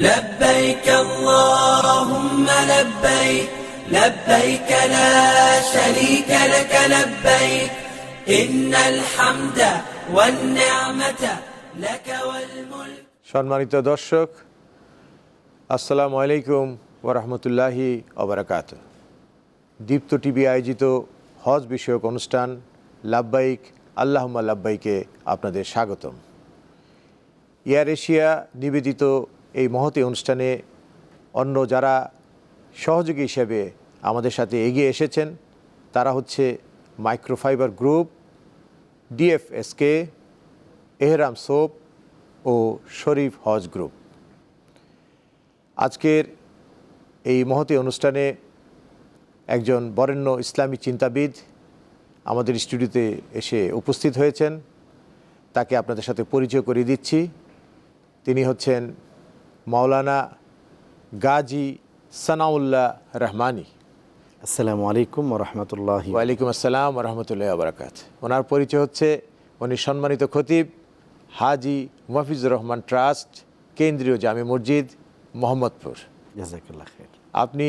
لبيك اللهم لبيك لبيك لا شريك لك لبيك إن الحمد والنعمة لك والملك সম্মানিত দর্শক আসসালামু আলাইকুম ওরহমতুল্লাহি অবরাকাত দীপ্ত টিভি আয়োজিত হজ বিষয়ক অনুষ্ঠান লাব্বাইক আল্লাহমা লাব্বাইকে আপনাদের স্বাগতম এয়ার এশিয়া নিবেদিত এই মহতি অনুষ্ঠানে অন্য যারা সহযোগী হিসেবে আমাদের সাথে এগিয়ে এসেছেন, তারা হচ্ছে মাইক্রোফাইবার গ্রুপ, ডিএফএসকে, এহরাম সোপ ও শরীফ হজ গ্রুপ। আজকের এই মহতি অনুষ্ঠানে একজন বরেণ্য ইসলামী চিন্তাবিদ আমাদের স্টুডিওতে এসে উপস্থিত হয়েছেন। তাকে আপনাদের সাথে পরিচয় করিয়ে দিচ্ছি। তিনি হচ্ছেন মাওলানা গাজী সানাউল্লাহ রহমানি। আসসালামু আলাইকুম রহমতুল্লাহ ওয়ালাইকুম আসসালাম রহমতুল্লাহ আবরাকাত ওনার পরিচয় হচ্ছে উনি সম্মানিত খতিব হাজি মফিজুর রহমান ট্রাস্ট কেন্দ্রীয় জামি মসজিদ মোহাম্মদপুর। জাজাকাল্লাহ আপনি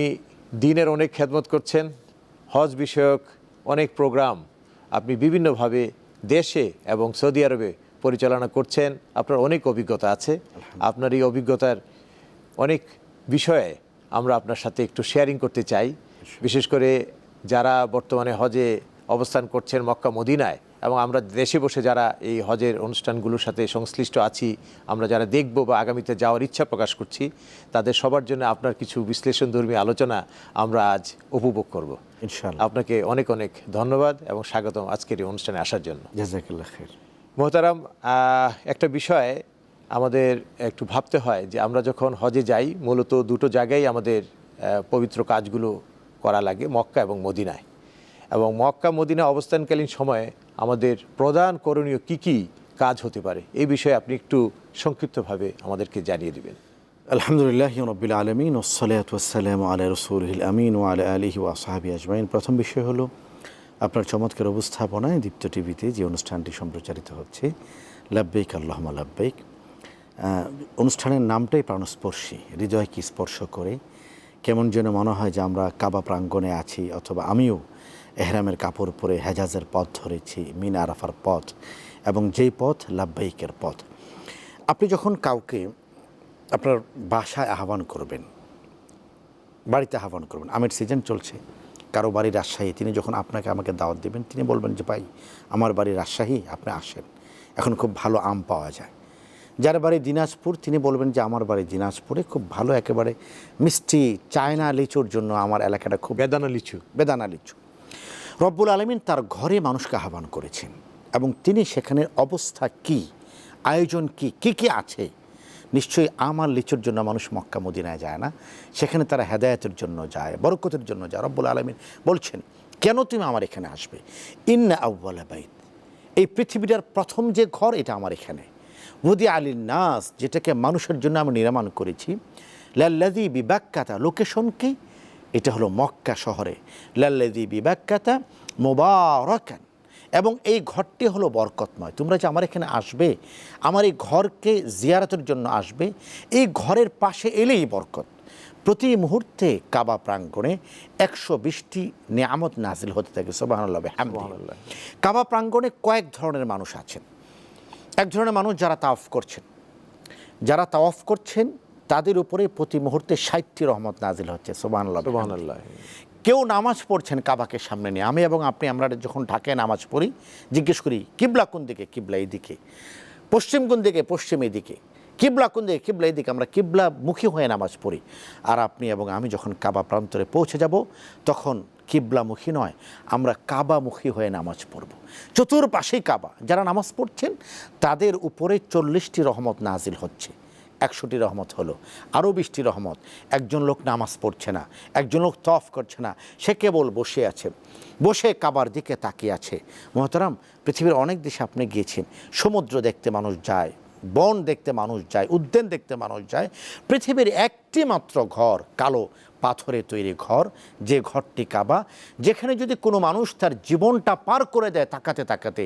দিনের অনেক খেদমত করছেন হজ বিষয়ক অনেক প্রোগ্রাম আপনি বিভিন্নভাবে দেশে এবং সৌদি আরবে পরিচালনা করছেন আপনার অনেক অভিজ্ঞতা আছে। আপনার এই অভিজ্ঞতার অনেক বিষয়ে আমরা আপনার সাথে একটু শেয়ারিং করতে চাই। বিশেষ করে যারা বর্তমানে হজে অবস্থান করছেন মক্কা মদিনায় এবং আমরা দেশে বসে যারা এই হজের অনুষ্ঠানগুলোর সাথে সংশ্লিষ্ট আছি আমরা যারা দেখব বা আগামীতে যাওয়ার ইচ্ছা প্রকাশ করছি তাদের সবার জন্য আপনার কিছু বিশ্লেষণধর্মী আলোচনা আমরা আজ উপভোগ করব। ইনশাআল্লাহ। আপনাকে অনেক অনেক ধন্যবাদ এবং স্বাগতম আজকের এই অনুষ্ঠানে আসার জন্য। জাজাকাল্লাহ খের মোহতারাম একটা বিষয় আমাদের একটু ভাবতে হয় যে আমরা যখন হজে যাই, মূলত দুটো জায়গায় আমাদের পবিত্র কাজগুলো করা লাগে, মক্কা এবং মদিনায়। এবং মক্কা মদিনা অবস্থানকালীন সময়ে আমাদের প্রধান করণীয় কি কি কাজ হতে পারে? এই বিষয়ে আপনি একটু সংক্ষিপ্তভাবে আমাদেরকে জানিয়ে দেবেন। আলহামদুলিল্লাহ রবিল আলমিন ওসালাম আলা রসুল আমিন ও আলা আলিহি ও সাহাবি আজমাইন। প্রথম বিষয় হলো আপনার চমৎকার উপস্থাপনায় দীপ্ত টিভিতে যে অনুষ্ঠানটি সম্প্রচারিত হচ্ছে লাব্বেক আল্লাহমা লাব্বেক অনুষ্ঠানের নামটাই প্রাণস্পর্শী, হৃদয়কে স্পর্শ করে কেমন যেন মনে হয় যে আমরা কাবা প্রাঙ্গণে আছি অথবা আমিও এহরামের কাপড় পরে হেজাজের পথ ধরেছি, মিন আরাফার পথ এবং যেই পথ লাব্বাইকের পথ। আপনি যখন কাউকে আপনার বাসায় আহ্বান করবেন, বাড়িতে আহ্বান করবেন, আমের সিজন চলছে কারও বাড়ি রাজশাহী তিনি যখন আপনাকে আমাকে দাওয়াত দেবেন তিনি বলবেন যে ভাই আমার বাড়ি রাজশাহী আপনি আসেন। এখন খুব ভালো আম পাওয়া যায়। যার বাড়ি দিনাজপুর তিনি বলবেন যে আমার বাড়ি দিনাজপুরে খুব ভালো একেবারে মিষ্টি চায়না লিচুর জন্য আমার এলাকাটা খুব বেদানা লিচু। বেদানা লিচু। রব্বুল আলমিন তার ঘরে মানুষকে আহ্বান করেছেন এবং তিনি সেখানের অবস্থা কি আয়োজন কি কি কি আছে নিশ্চয়ই আমার লিচুর জন্য মানুষ মক্কা, মদিনায় যায় না। সেখানে তারা হেদায়তের জন্য যায়, বরকতের জন্য যায়। রব্বুল আলমিন বলছেন, কেন তুমি আমার এখানে আসবে? ইন্না আউ্বালা বাইত। এই পৃথিবীটার প্রথম যে ঘর, এটা আমার এখানে। ওদি আলী নাস, যেটাকে মানুষের জন্য আমি নির্মাণ করেছি। লাল্লাদি বিবাক্কাতা, লোকেশন কি? এটা হলো মক্কা শহরে। লাল্লাদি বিবাক্কাতা মোবারকান। এবং এই ঘরটি হলো বরকতময়। তোমরা যে আমার এখানে আসবে আমার এই ঘরকে জিয়ারতের জন্য আসবে এই ঘরের পাশে এলেই বরকত। প্রতি মুহূর্তে কাবা প্রাঙ্গণে একশো বিশটি নিয়ামত নাজিল হতে থাকে সোবাহান্লাহ কাবা প্রাঙ্গণে কয়েক ধরনের মানুষ আছেন। এক ধরনের মানুষ যারা তাওফ করছেন। যারা তাওয়াফ করছেন তাদের উপরে প্রতি মুহূর্তে ষাটটি রহমত নাজিল হচ্ছে সোবাহান্লাহ। কেউ নামাজ পড়ছেন কাবাকে সামনে নিয়ে। আমি এবং আপনি, আমরা যখন ঢাকায় নামাজ পড়ি, জিজ্ঞেস করি, কিবলা কোন দিকে? কিবলা এইদিকে পশ্চিম কোন দিকে? পশ্চিম এইদিকে কিবলা কোন দিকে? কিবলা এইদিকে আমরা কিবলা মুখী হয়ে নামাজ পড়ি। আর আপনি এবং আমি যখন কাবা প্রান্তরে পৌঁছে যাব, তখন কিবলামুখী নয়, আমরা কাবামুখী হয়ে নামাজ পড়ব। চতুর্পাশেই কাবা। যারা নামাজ পড়ছেন, তাদের উপরে চল্লিশটি রহমত নাজিল হচ্ছে। একশোটি রহমত হলো। আরও বিশটি রহমত। একজন লোক নামাজ পড়ছে না। একজন লোক তফ করছে না। সে কেবল বসে আছে। বসে কাবার দিকে তাকিয়ে আছে। মহতারাম, পৃথিবীর অনেক দেশে আপনি গিয়েছেন। সমুদ্র দেখতে মানুষ যায়, বন দেখতে মানুষ যায়, উদ্যান দেখতে মানুষ যায়। পৃথিবীর একটি মাত্র ঘর কালো পাথরে তৈরি ঘর যে ঘরটি কাবা যেখানে যদি কোনো মানুষ তার জীবনটা পার করে দেয় তাকাতে তাকাতে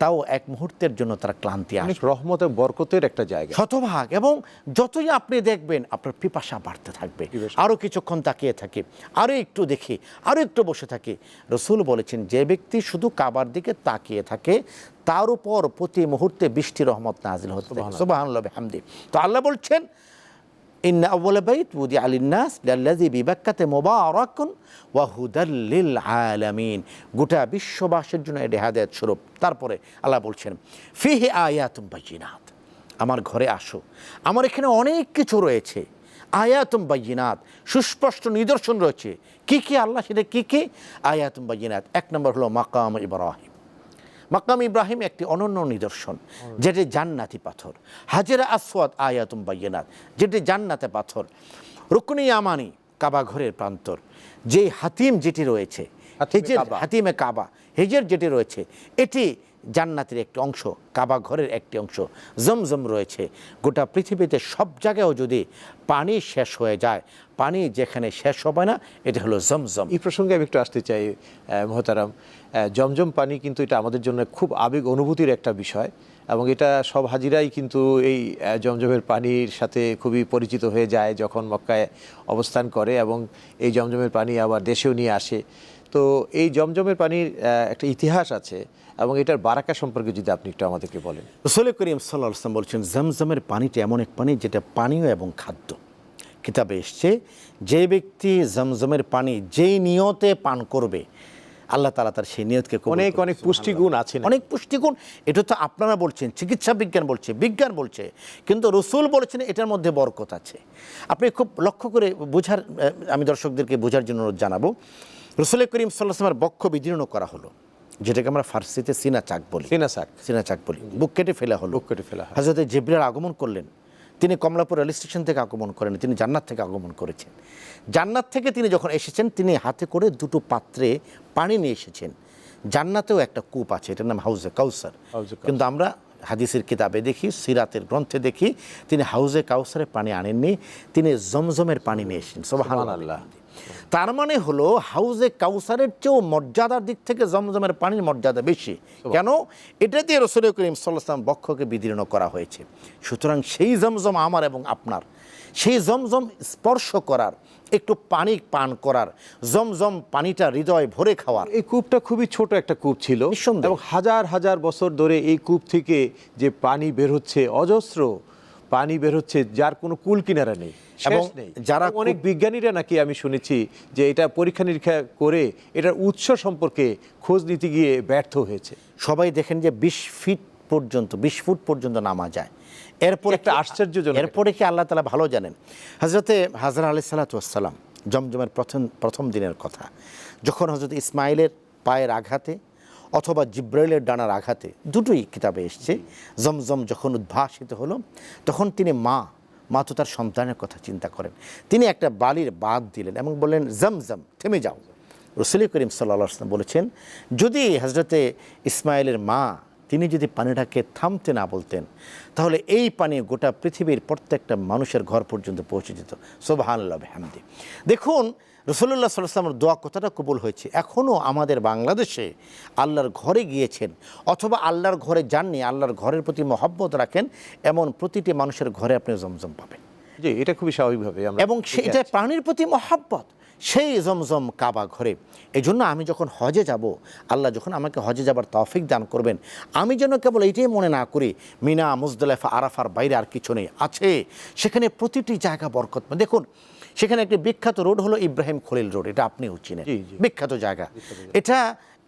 তাও এক মুহূর্তের জন্য তার ক্লান্তি আসে। অনেক রহমত বরকতের একটা জায়গা। শতভাগ এবং যতই আপনি দেখবেন আপনার পিপাসা বাড়তে থাকবে। আরও কিছুক্ষণ তাকিয়ে থাকে আরও একটু দেখি আরও একটু বসে থাকে। রসুল বলেছেন যে ব্যক্তি শুধু কাবার দিকে তাকিয়ে থাকে তার উপর প্রতি মুহূর্তে বৃষ্টি রহমত নাজিল হতে সুবাহ হামদি তো আল্লাহ বলছেন বাইত গোটা বিশ্ববাসীর জন্য এটি হাদায়াত স্বরূপ। তারপরে আল্লাহ বলছেন, ফিহে আয়াতুম বাইনাত আমার ঘরে আসো। আমার এখানে অনেক কিছু রয়েছে। আয়াতুম বাইনাত সুস্পষ্ট নিদর্শন রয়েছে। কি কি আল্লাহ সেটা কি কি? আয়াতুম বাইনাত এক নম্বর হলো মাকাম ইব্রাহিম। মাকাম ইব্রাহিম একটি অনন্য নিদর্শন যেটি জান্নাতি পাথর। হাজেরা আসওয়াদ আয়াতুম বাইনাত যেটি জান্নাতে পাথর। রুকনি আমানি কাবা ঘরের প্রান্তর। যে হাতিম যেটি রয়েছে হেজের হাতিমে কাবা হেজের যেটি রয়েছে এটি জান্নাতের একটি অংশ, কাবা ঘরের একটি অংশ, জমজম রয়েছে। গোটা পৃথিবীতে সব জায়গায়ও যদি পানি শেষ হয়ে যায়, পানি যেখানে শেষ হবে না, এটা হলো জমজম। এই প্রসঙ্গে আমি একটু আসতে চাই মহতারাম। জমজম পানি কিন্তু এটা আমাদের জন্য খুব আবেগ অনুভূতির একটা বিষয়। এবং এটা সব হাজিরাই কিন্তু এই জমজমের পানির সাথে খুবই পরিচিত হয়ে যায় যখন মক্কায় অবস্থান করে এবং এই জমজমের পানি আবার দেশেও নিয়ে আসে। তো এই জমজমের পানির একটা ইতিহাস আছে এবং এটার বারাকা সম্পর্কে যদি আপনি একটু আমাদেরকে বলেন। রসুল করিম সাল্লাহ আসলাম বলছেন, জমজমের পানিটা এমন এক পানি যেটা পানীয় এবং খাদ্য। কিতাবে এসছে, যে ব্যক্তি জমজমের পানি যেই নিয়তে পান করবে আল্লাহ তালা তার সেই নিয়তকে অনেক অনেক পুষ্টিগুণ আছে অনেক পুষ্টিগুণ। এটা তো আপনারা বলছেন চিকিৎসা বিজ্ঞান বলছে বিজ্ঞান বলছে কিন্তু রসুল বলেছেন এটার মধ্যে বরকত আছে। আপনি খুব লক্ষ্য করে বোঝার আমি দর্শকদেরকে বোঝার জন্য অনুরোধ জানাব। রসুল করিম সাল্লাহামের বক্ষ বিদীর্ণ করা হলো যেটাকে আমরা ফার্সিতে সিনা চাক বলি। সিনা চাক সিনা চাক বলি। বুক কেটে ফেলা হলো। বুক কেটে ফেলা। হজরত জিব্রাইল আগমন করলেন। তিনি কমলাপুর রেল স্টেশন থেকে আগমন করেন তিনি জান্নাত থেকে আগমন করেছেন। জান্নাত থেকে তিনি যখন এসেছেন তিনি হাতে করে দুটো পাত্রে পানি নিয়ে এসেছেন। জান্নাতেও একটা কূপ আছে এটার নাম হাউজে কাউসার। কিন্তু আমরা হাদিসের কিতাবে দেখি সিরাতের গ্রন্থে দেখি তিনি হাউজে কাউসারে পানি আনেননি তিনি জমজমের পানি নিয়ে এসেছেন। সোহান সুবহানাল্লাহ। তার মানে হলো হাউজে কাউসারের চেয়েও মর্যাদার দিক থেকে জমজমের পানির মর্যাদা বেশি। কেন? এটা দিয়ে রসুল করিম সাল্লাম বক্ষকে বিদীর্ণ করা হয়েছে। সুতরাং সেই জমজম আমার এবং আপনার সেই জমজম স্পর্শ করার একটু পানি পান করার জমজম পানিটা হৃদয় ভরে খাওয়ার। এই কূপটা খুবই ছোট একটা কূপ ছিল। এবং হাজার হাজার বছর ধরে এই কূপ থেকে যে পানি বের হচ্ছে অজস্র পানি বের হচ্ছে যার কোনো কুল কিনারা নেই এবং যারা অনেক বিজ্ঞানীরা নাকি আমি শুনেছি যে এটা পরীক্ষা নিরীক্ষা করে এটার উৎস সম্পর্কে খোঁজ নিতে গিয়ে ব্যর্থ হয়েছে। সবাই দেখেন যে বিশ ফিট পর্যন্ত বিশ ফুট পর্যন্ত নামা যায়। এরপর একটা আশ্চর্যজনক এরপরে কি আল্লাহ তালা ভালো জানেন? হজরতে হাজরা আলি সাল্লাতাম জমজমের প্রথম প্রথম দিনের কথা যখন হজরত ইসমাইলের পায়ের আঘাতে অথবা জিব্রাইলের ডানার আঘাতে দুটোই কিতাবে এসছে। জমজম যখন উদ্ভাসিত হলো, তখন তিনি মা মা তো তার সন্তানের কথা চিন্তা করেন। তিনি একটা বালির বাদ দিলেন এবং বললেন, জমজম, থেমে যাও। রসুল করিম আসলাম বলেছেন, যদি হজরতে ইসমাইলের মা, তিনি যদি পানিটাকে থামতে না বলতেন, তাহলে এই পানি গোটা পৃথিবীর প্রত্যেকটা মানুষের ঘর পর্যন্ত পৌঁছে যেত। সোবাহান্লাহ হামদি দেখুন রসুল্লাহ সাল্লামের দোয়া কথাটা কবুল হয়েছে। এখনও আমাদের বাংলাদেশে আল্লাহর ঘরে গিয়েছেন অথবা আল্লাহর ঘরে যাননি আল্লাহর ঘরের প্রতি মহব্বত রাখেন এমন প্রতিটি মানুষের ঘরে আপনি জমজম পাবেন। জি এটা খুবই স্বাভাবিকভাবে এবং আসছি। প্রাণীর প্রতি মহাব্বত। সেই জমজম কাবা ঘরে। এই জন্য আমি যখন হজে যাব আল্লাহ যখন আমাকে হজে যাবার তৌফিক দান করবেন আমি যেন কেবল এইটাই মনে না করি মিনা মুজদলেফা আরাফার বাইরে আর কিছু নেই। আছে সেখানে প্রতিটি জায়গা বরকত দেখুন সেখানে একটি বিখ্যাত রোড হলো ইব্রাহিম খলিল রোড এটা আপনিও চিনেন। বিখ্যাত জায়গা। এটা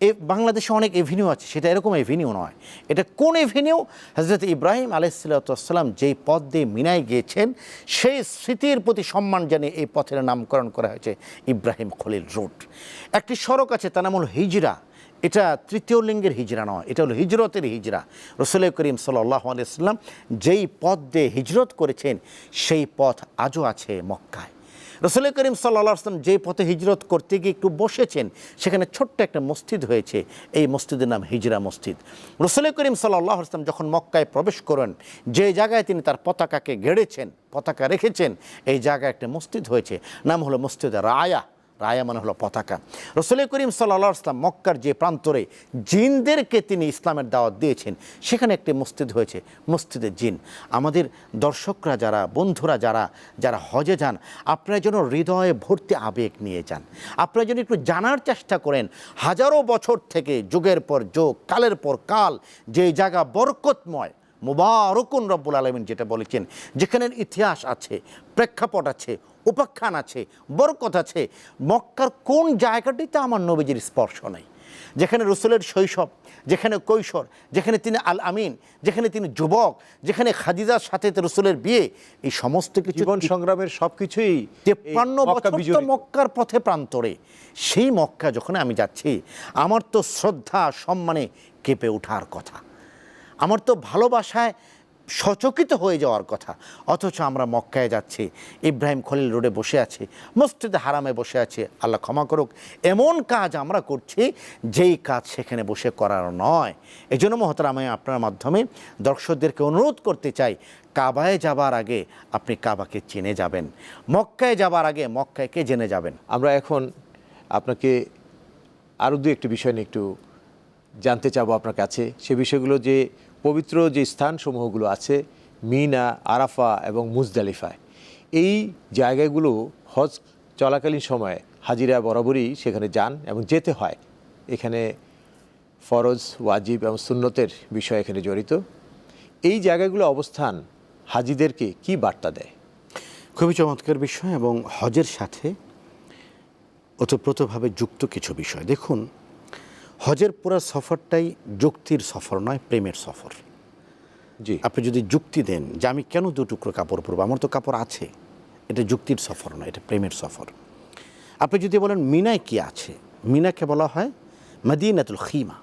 এ বাংলাদেশে অনেক এভিনিউ আছে সেটা এরকম এভিনিউ নয়। এটা কোন এভিনিউ হজরত ইব্রাহিম আলাইসাল্লাম যেই পথ দিয়ে মিনায় গিয়েছেন সেই স্মৃতির প্রতি সম্মান জানিয়ে এই পথের নামকরণ করা হয়েছে ইব্রাহিম খলিল রোড। একটি সড়ক আছে তার নাম হলো হিজরা। এটা তৃতীয় লিঙ্গের হিজরা নয় এটা হলো হিজরতের হিজরা। রসুল করিম সাল্লাহ আলাইসাল্লাম যেই পথ দিয়ে হিজরত করেছেন সেই পথ আজও আছে মক্কায়। রসুল করিম সাল্লা আসলাম যে পথে হিজরত করতে গিয়ে একটু বসেছেন, সেখানে ছোট্ট একটা মসজিদ হয়েছে। এই মসজিদের নাম হিজরা মসজিদ। রসুল করিম সাল্লাহ আসলাম যখন মক্কায় প্রবেশ করেন, যে জায়গায় তিনি তার পতাকাকে গেড়েছেন, পতাকা রেখেছেন, এই জায়গায় একটা মসজিদ হয়েছে। নাম হলো মসজিদ রায়া। রায়া মানে হলো পতাকা। রসুল করিম সাল্লা ইসলাম মক্কার যে প্রান্তরে জিনদেরকে তিনি ইসলামের দাওয়াত দিয়েছেন, সেখানে একটি মসজিদ হয়েছে মসজিদের জিন। আমাদের দর্শকরা যারা, বন্ধুরা যারা যারা হজে যান, আপনারা যেন হৃদয়ে ভর্তি আবেগ নিয়ে যান। আপনারা যেন একটু জানার চেষ্টা করেন, হাজারো বছর থেকে যুগের পর যুগ, কালের পর কাল, যে জায়গা বরকতময় মুবারকুন রব্বুল আলমিন যেটা বলেছেন যেখানের ইতিহাস আছে প্রেক্ষাপট আছে উপাখ্যান আছে বরকত আছে মক্কার কোন জায়গাটিতে আমার নবীজির স্পর্শ নেই? যেখানে রসুলের শৈশব যেখানে কৈশোর যেখানে তিনি আল আমিন যেখানে তিনি যুবক যেখানে খাদিজার সাথে রসুলের বিয়ে এই সমস্ত কিছু জীবন সংগ্রামের সবকিছুই এই তেপ্পান্ন বছর মক্কার পথে প্রান্তরে। সেই মক্কা যখন আমি যাচ্ছি আমার তো শ্রদ্ধা সম্মানে কেঁপে ওঠার কথা। আমার তো ভালোবাসায় সচকিত হয়ে যাওয়ার কথা। অথচ আমরা মক্কায় যাচ্ছি, ইব্রাহিম খলিল রোডে বসে আছি, মসজিদে হারামে বসে আছে, আল্লাহ ক্ষমা করুক, এমন কাজ আমরা করছি যেই কাজ সেখানে বসে করার নয়। এই জন্য মহতারাম, আমি আপনার মাধ্যমে দর্শকদেরকে অনুরোধ করতে চাই, কাবায় যাবার আগে আপনি কাবাকে চিনে যাবেন। মক্কায় যাবার আগে মক্কায়কে জেনে যাবেন? আমরা এখন আপনাকে আরও দু একটি বিষয় নিয়ে একটু জানতে চাবো আপনার কাছে। সে বিষয়গুলো যে পবিত্র যে স্থানসমূহগুলো আছে, মিনা, আরাফা এবং মুজদালিফায়। এই জায়গাগুলো হজ চলাকালীন সময়ে হাজিরা বরাবরই সেখানে যান এবং যেতে হয়। এখানে ফরজ, ওয়াজিব এবং সুন্নতের বিষয় এখানে জড়িত। এই জায়গাগুলো অবস্থান হাজিদেরকে কি বার্তা দেয়? খুবই চমৎকার বিষয় এবং হজের সাথে ওতপ্রোতভাবে যুক্ত কিছু বিষয়। দেখুন হজের পুরো সফরটাই যুক্তির সফর নয় প্রেমের সফর। জি। আপনি যদি যুক্তি দেন যে আমি কেন দু টুকরো কাপড় পরবো আমার তো কাপড় আছে এটা যুক্তির সফর নয় এটা প্রেমের সফর। আপনি যদি বলেন মিনায় কি আছে মিনাকে বলা হয় মদিনাতুল খিমা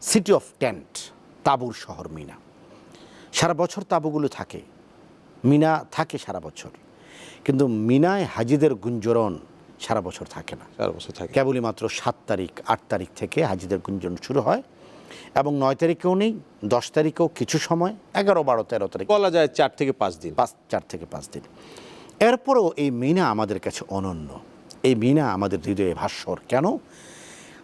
সিটি অফ টেন্ট তাবুর শহর মিনা। সারা বছর তাবুগুলো থাকে মিনা থাকে সারা বছর। কিন্তু মিনায় হাজিদের গুঞ্জরণ সারা বছর থাকে না। চার বছর থাকে। কেবলই মাত্র সাত তারিখ আট তারিখ থেকে হাজিদের গুঞ্জন শুরু হয় এবং নয় তারিখেও নেই দশ তারিখেও কিছু সময় এগারো বারো তেরো তারিখ। বলা যায় চার থেকে পাঁচ দিন। পাঁচ চার থেকে পাঁচ দিন। এরপরও এই মিনা আমাদের কাছে অনন্য। এই মিনা আমাদের হৃদয়ে ভাস্বর। কেন?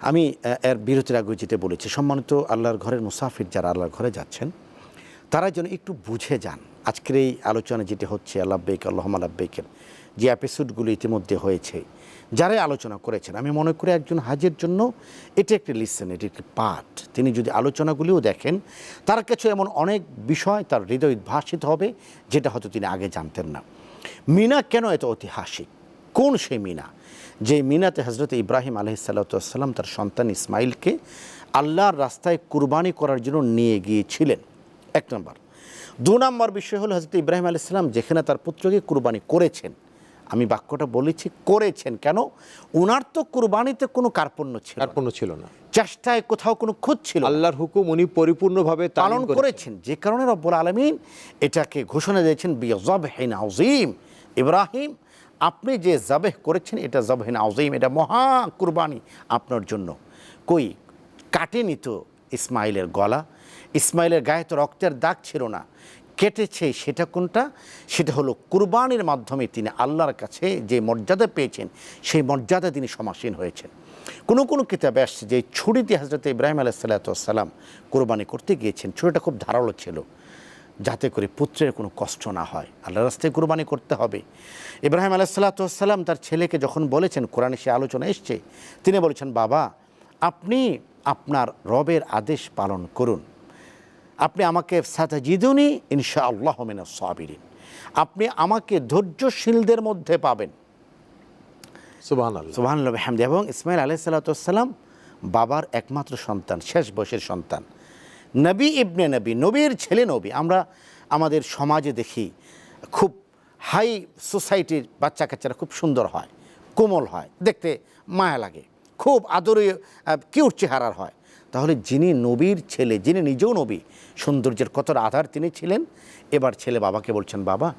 আমি এর বিরতির আগে যেতে বলেছি। সম্মানিত আল্লাহর ঘরের মুসাফির যারা আল্লাহর ঘরে যাচ্ছেন তারা যেন একটু বুঝে যান। আজকের এই আলোচনা যেটি হচ্ছে আল্লাহবেক আল্লাহ আল্লাহবেকের যে এপিসোডগুলো ইতিমধ্যে হয়েছে যারাই আলোচনা করেছেন, আমি মনে করি একজন হাজের জন্য এটি একটি লিসেন এটি একটি পাঠ। তিনি যদি আলোচনাগুলিও দেখেন, তার কাছে এমন অনেক বিষয় তার হৃদয় উদ্ভাসিত হবে, যেটা হয়তো তিনি আগে জানতেন না। মিনা কেন এত ঐতিহাসিক? কোন সেই মিনা? যে মিনাতে হজরত ইব্রাহিম আলহিসাল্লাম তার সন্তান ইসমাইলকে আল্লাহর রাস্তায় কুরবানি করার জন্য নিয়ে গিয়েছিলেন। এক নম্বর। দু নম্বর বিষয় হল হজরত ইব্রাহিম আলাইসাল্লাম যেখানে তার পুত্রকে কুরবানি করেছেন। আমি বাক্যটা বলেছি করেছেন। কেন? উনার তো কুরবানিতে কোনো কার্পণ্য ছিল। কার্পণ্য ছিল না। চেষ্টায় কোথাও কোনো খুঁত ছিল আল্লাহর হুকুম উনি পরিপূর্ণভাবে পালন করেছেন। যে কারণে রব্বুল আলমিন এটাকে ঘোষণা দিয়েছেন বিজবহিন আউজিম ইব্রাহিম আপনি যে জবেহ করেছেন এটা জবহিন আউজিম এটা মহা কুরবানি আপনার জন্য। কই? কাটেনি তো ইসমাইলের গলা। ইসমাইলের গায়ে তো রক্তের দাগ ছিল না। কেটেছে সেটা কোনটা? সেটা হলো কুরবানির মাধ্যমে তিনি আল্লাহর কাছে যে মর্যাদা পেয়েছেন, সেই মর্যাদা তিনি সমাসীন হয়েছেন। কোনো কোনো কিতাবে আসছে যে ছুরিতে হজরত ইব্রাহিম আলাইসাল্লাম কোরবানি করতে গিয়েছেন। ছুরিটা খুব ধারালো ছিল, যাতে করে পুত্রের কোনো কষ্ট না হয়। আল্লাহ রাস্তায় কোরবানি করতে হবে। ইব্রাহিম আলাইসাল্লাম তার ছেলেকে যখন বলেছেন, কোরআনে সে আলোচনা এসছে, তিনি বলেছেন, বাবা, আপনি আপনার রবের আদেশ পালন করুন। আপনি আমাকে সাতাজিদুনি ইনশা আল্লাহ মিনা সাবিরিন। আপনি আমাকে ধৈর্যশীলদের মধ্যে পাবেন। সুবাহ এবং ইসমাইল আলাহ সাল্লাতাম বাবার একমাত্র সন্তান শেষ বয়সের সন্তান। নবী ইবনে নবী নবীর ছেলে নবী। আমরা আমাদের সমাজে দেখি খুব হাই সোসাইটির বাচ্চা কাচ্চারা খুব সুন্দর হয় কোমল হয় দেখতে মায়া লাগে খুব আদরীয় কিউট চেহারার হয়। তাহলে যিনি নবীর ছেলে যিনি নিজেও নবী সৌন্দর্যের কতটা আধার তিনি ছিলেন? এবার ছেলে বাবাকে বলছেন বাবা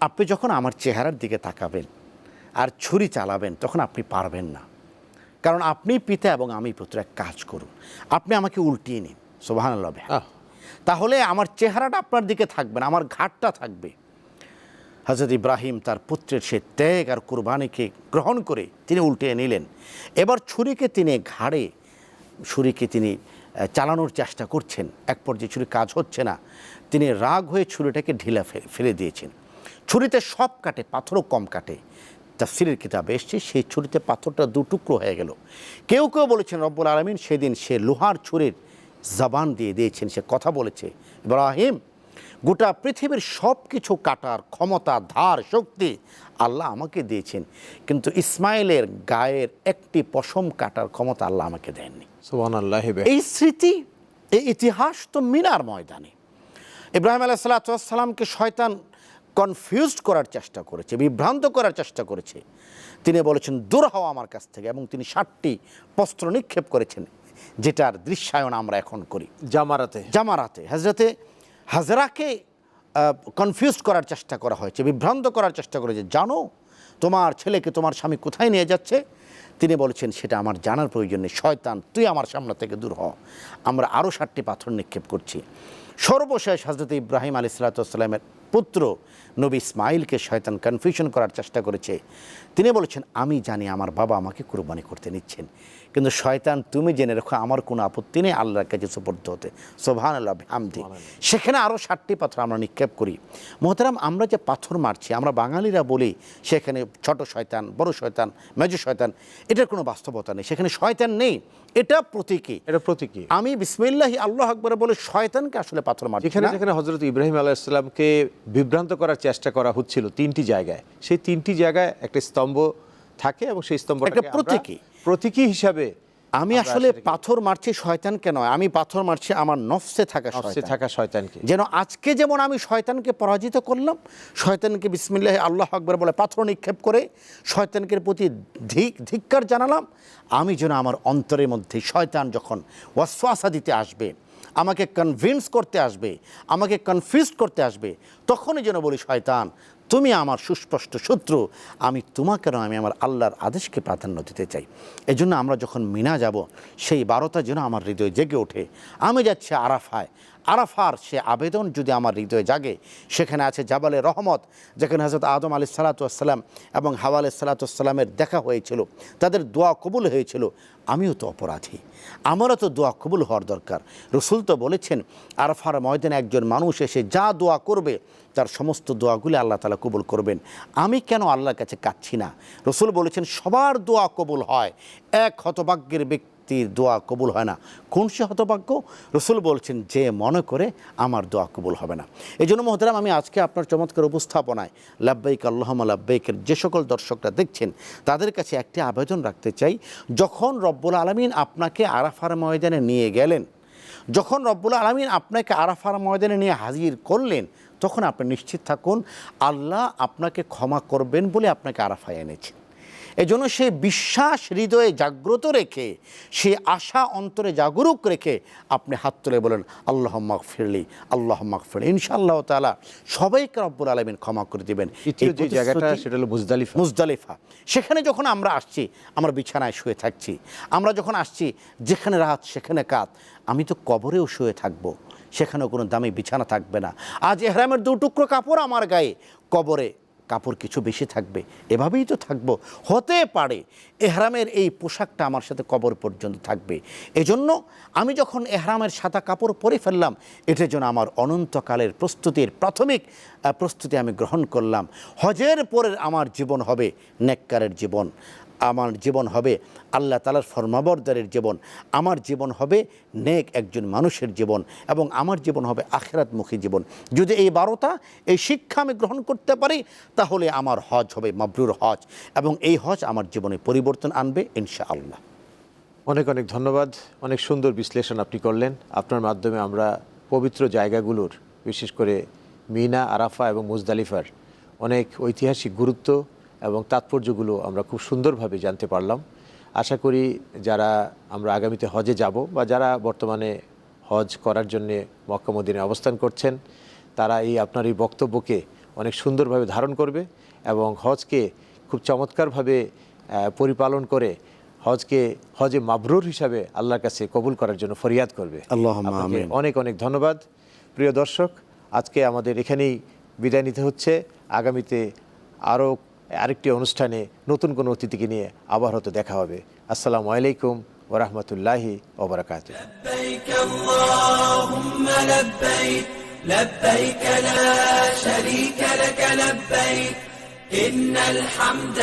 আপনি যখন আমার চেহারার দিকে তাকাবেন আর ছুরি চালাবেন তখন আপনি পারবেন না। কারণ আপনি পিতা এবং আমি পুত্র এক কাজ করুন। আপনি আমাকে উল্টিয়ে নিন। সোবাহান আহ। তাহলে আমার চেহারাটা আপনার দিকে থাকবে না আমার ঘাটটা থাকবে। হজরত ইব্রাহিম তার পুত্রের সে ত্যাগ আর কুরবানিকে গ্রহণ করে তিনি উল্টে নিলেন। এবার ছুরিকে তিনি ঘাড়ে ছুরিকে তিনি চালানোর চেষ্টা করছেন। এক পর্যায়ে ছুরি কাজ হচ্ছে না। তিনি রাগ হয়ে ছুরিটাকে ঢিলা ফেলে দিয়েছেন। ছুরিতে সব কাটে, পাথরও কম কাটে। তাফসিরের কিতাবে এসছে, সেই ছুরিতে পাথরটা দুটুকরো হয়ে গেল। কেউ কেউ বলেছেন, রব্বুল আলমিন সেদিন সে লোহার ছুরির জবান দিয়ে দিয়েছেন, সে কথা বলেছে। ইব্রাহিম, গোটা পৃথিবীর সব কিছু কাটার ক্ষমতা, ধার, শক্তি আল্লাহ আমাকে দিয়েছেন। কিন্তু ইসমাইলের গায়ের একটি পশম কাটার ক্ষমতা আল্লাহ আমাকে দেননি। এই স্মৃতি এই ইতিহাস তো মিনার ময়দানে। ইব্রাহিম আলাহ সাল্লাতামকে শয়তান কনফিউজড করার চেষ্টা করেছে বিভ্রান্ত করার চেষ্টা করেছে। তিনি বলেছেন দূর হওয়া আমার কাছ থেকে। এবং তিনি ষাটটি বস্ত্র নিক্ষেপ করেছেন যেটার দৃশ্যায়ন আমরা এখন করি। জামারাতে। জামারাতে। হাজরাতে হাজরাকে কনফিউজ করার চেষ্টা করা হয়েছে বিভ্রান্ত করার চেষ্টা করেছে। জানো তোমার ছেলেকে তোমার স্বামী কোথায় নিয়ে যাচ্ছে? তিনি বলেছেন, সেটা আমার জানার প্রয়োজন নেই। শয়তান, তুই আমার সামনে থেকে দূর হ। আমরা আরও সাতটি পাথর নিক্ষেপ করছি। সর্বশেষ হজরত ইব্রাহিম আলী সালাতামের পুত্র নবী ইসমাইলকে শয়তান কনফিউশন করার চেষ্টা করেছে। তিনি বলেছেন আমি জানি আমার বাবা আমাকে কুরবানি করতে নিচ্ছেন। কিন্তু শয়তান তুমি জেনে রেখো আমার কোনো আপত্তি নেই আল্লাহর কাছে সুপর্দ হতে। সোভান আল্লাহ হামদি সেখানে আরও ষাটটি পাথর আমরা নিক্ষেপ করি। মোহতারাম আমরা যে পাথর মারছি আমরা বাঙালিরা বলি সেখানে ছোট শয়তান বড় শয়তান মেজো শয়তান এটার কোনো বাস্তবতা নেই। সেখানে শয়তান নেই। এটা প্রতীকী। এটা প্রতীকী। আমি বিসমিল্লাহি আল্লাহ আকবরে বলে শয়তানকে আসলে পাথর মারছি যেখানে না। যেখানে হজরত ইব্রাহিম আলাইসাল্লামকে বিভ্রান্ত করার চেষ্টা করা হচ্ছিল তিনটি জায়গায়। সেই তিনটি জায়গায় একটা স্তম্ভ থাকে এবং সেই স্তম্ভ একটা প্রতীকী। প্রতীকী হিসাবে আমি আসলে পাথর মারছি শয়তানকে নয় আমি পাথর মারছি আমার নফসে থাকা নফসে থাকা শয়তানকে। যেন আজকে যেমন আমি শয়তানকে পরাজিত করলাম শয়তানকে বিসমিল্লাহ আল্লাহ আকবর বলে পাথর নিক্ষেপ করে শয়তানকে প্রতি ধিক ধিক্কার জানালাম আমি যেন আমার অন্তরের মধ্যে শয়তান যখন ওয়াসওয়াসা দিতে আসবে আমাকে কনভিন্স করতে আসবে, আমাকে কনফিউজ করতে আসবে, তখনই যেন বলি, শয়তান, তুমি আমার সুস্পষ্ট শত্রু, আমি তোমাকে নয়, আমি আমার আল্লাহর আদেশকে প্রাধান্য দিতে চাই। এই জন্য আমরা যখন মিনা যাব, সেই বারোটা যেন আমার হৃদয় জেগে ওঠে। আমি যাচ্ছি আরাফায় আরাফার সে আবেদন যদি আমার হৃদয়ে জাগে, সেখানে আছে জাবালে রহমত, যেখানে হজরত আদম আলি সালাতাম এবং হাওয়া আলি সালাতামের দেখা হয়েছিল, তাদের দোয়া কবুল হয়েছিল। আমিও তো অপরাধী, আমারও তো দোয়া কবুল হওয়ার দরকার। রসুল তো বলেছেন, আরাফার ময়দানে একজন মানুষ এসে যা দোয়া করবে, তার সমস্ত দোয়াগুলি আল্লাহ তালা কবুল করবেন। আমি কেন আল্লাহর কাছে কাচ্ছি না? রসুল বলেছেন, সবার দোয়া কবুল হয়, এক হতভাগ্যের ব্যক্তির দোয়া কবুল হয় না। কোন সে হতভাগ্য? রসুল বলছেন, যে মনে করে আমার দোয়া কবুল হবে না। এই জন্য মহতারাম, আমি আজকে আপনার চমৎকার উপস্থাপনায় লাব্বাইক আল্লাহমা লাব্বাইকের যে সকল দর্শকরা দেখছেন, তাদের কাছে একটি আবেদন রাখতে চাই। যখন রব্বুল আলমিন আপনাকে আরাফার ময়দানে নিয়ে গেলেন, যখন রব্বুল আলমিন আপনাকে আরাফার ময়দানে নিয়ে হাজির করলেন, তখন আপনি নিশ্চিত থাকুন, আল্লাহ আপনাকে ক্ষমা করবেন বলে আপনাকে আরাফায় এনেছেন। এজন্য সেই বিশ্বাস হৃদয়ে জাগ্রত রেখে সে আশা অন্তরে জাগরুক রেখে আপনি হাত তুলে বলেন আল্লাহ মাক ফিরলি আল্লাহ মাক ফিরলি ইনশাআল্লাহ তালা সবাইকে রব্বুল আলমিন ক্ষমা করে দেবেন। যে জায়গাটা সেটা হলো মুজদালিফা। মুজদালিফা। সেখানে যখন আমরা আসছি আমরা বিছানায় শুয়ে থাকছি আমরা যখন আসছি যেখানে রাত সেখানে কাত আমি তো কবরেও শুয়ে থাকব সেখানেও কোনো দামি বিছানা থাকবে না। আজ এহরামের দু টুকরো কাপড় আমার গায়ে কবরে কাপড় কিছু বেশি থাকবে। এভাবেই তো থাকব। হতে পারে এহরামের এই পোশাকটা আমার সাথে কবর পর্যন্ত থাকবে। এজন্য আমি যখন এহরামের সাদা কাপড় পরে ফেললাম এটার জন্য আমার অনন্তকালের প্রস্তুতির প্রাথমিক প্রস্তুতি আমি গ্রহণ করলাম। হজের পরের আমার জীবন হবে নেককারের জীবন। আমার জীবন হবে আল্লাহ তালার ফরমাবরদারের জীবন। আমার জীবন হবে নেক একজন মানুষের জীবন এবং আমার জীবন হবে আখেরাতমুখী জীবন। যদি এই বারোটা, এই শিক্ষা আমি গ্রহণ করতে পারি, তাহলে আমার হজ হবে মাবরুর হজ এবং এই হজ আমার জীবনে পরিবর্তন আনবে ইনশা আল্লাহ অনেক অনেক ধন্যবাদ। অনেক সুন্দর বিশ্লেষণ আপনি করলেন। আপনার মাধ্যমে আমরা পবিত্র জায়গাগুলোর, বিশেষ করে মিনা, আরাফা এবং মুজদালিফার অনেক ঐতিহাসিক গুরুত্ব এবং তাৎপর্যগুলো আমরা খুব সুন্দরভাবে জানতে পারলাম। আশা করি যারা আমরা আগামীতে হজে যাব বা যারা বর্তমানে হজ করার জন্যে মক্কা মদিনায় অবস্থান করছেন তারা এই আপনার এই বক্তব্যকে অনেক সুন্দরভাবে ধারণ করবে এবং হজকে খুব চমৎকারভাবে পরিপালন করে হজকে হজে মাবরুর হিসাবে আল্লাহর কাছে কবুল করার জন্য ফরিয়াদ করবে। আমিন। অনেক অনেক ধন্যবাদ। প্রিয় দর্শক আজকে আমাদের এখানেই বিদায় নিতে হচ্ছে। আগামীতে আরও আরেকটি অনুষ্ঠানে নতুন কোনো অতিথিকে নিয়ে আবার হয়তো দেখা হবে আসসালামু আলাইকুম ওরহমতুল্লাহি ওবরাকাত لبيك اللهم لبيك لبيك لا شريك لك لبيك إن الحمد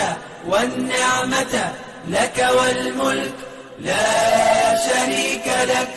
والنعمة لك والملك لا شريك لك